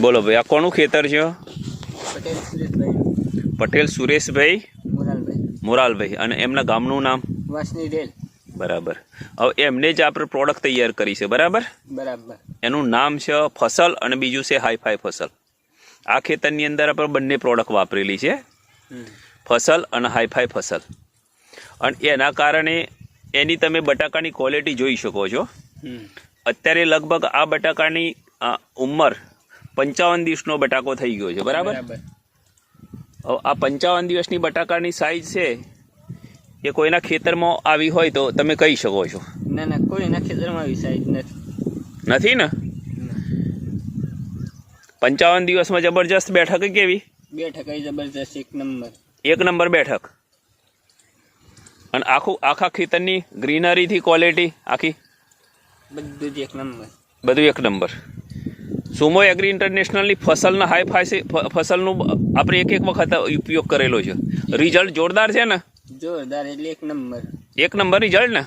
બોલો ભાઈ આ કોનું ખેતર છે? પટેલ સુરેશભાઈ. મોરાલભાઈ. અને એમના ગામનું નામ? બરાબર. હવે એમને જ આપણે પ્રોડક્ટ તૈયાર કરી છે બરાબર? બરાબર. એનું નામ છે ફસલ અને બીજું છે હાઈફાઈ ફસલ. આ ખેતરની અંદર આપણે બંને પ્રોડક્ટ વાપરેલી છે. ફસલ અને હાઈફાઈ ફસલ. અને એના કારણે એની તમે બટાકાની ક્વોલિટી જોઈ શકો છો. અત્યારે લગભગ આ બટાકાની ઉંમર પંચાવન દિવસનો બટાકો થઈ ગયો છે બરાબર? આ પંચાવન દિવસની બટાકાની સાઈઝ છે એ કોઈના ખેતરમાં આવી હોય તો તમે કહી શકો છો. ના ના કોઈના ખેતરમાં આવી સાઈઝ નથી. નથી ને? પંચાવન દિવસમાં જબરજસ્ત બેઠક કેવી? બેઠક જબરજસ્ત એક નંબર. એક નંબર બેઠક. અને આખું આખા ખેતરની ગ્રીનરીથી ક્વોલિટી આખી? બધું જ એક નંબર. બધું એક નંબર. સુમો એગ્રી ઇન્ટરનેશનલની ફસલના હાઈ ફાઈ ફસલનું આપણે એક એક વખત ઉપયોગ કરેલો છે. રિઝલ્ટ જોરદાર છે ને? જોરદાર એટલે એક નંબર. એક નંબર રિઝલ્ટ ને?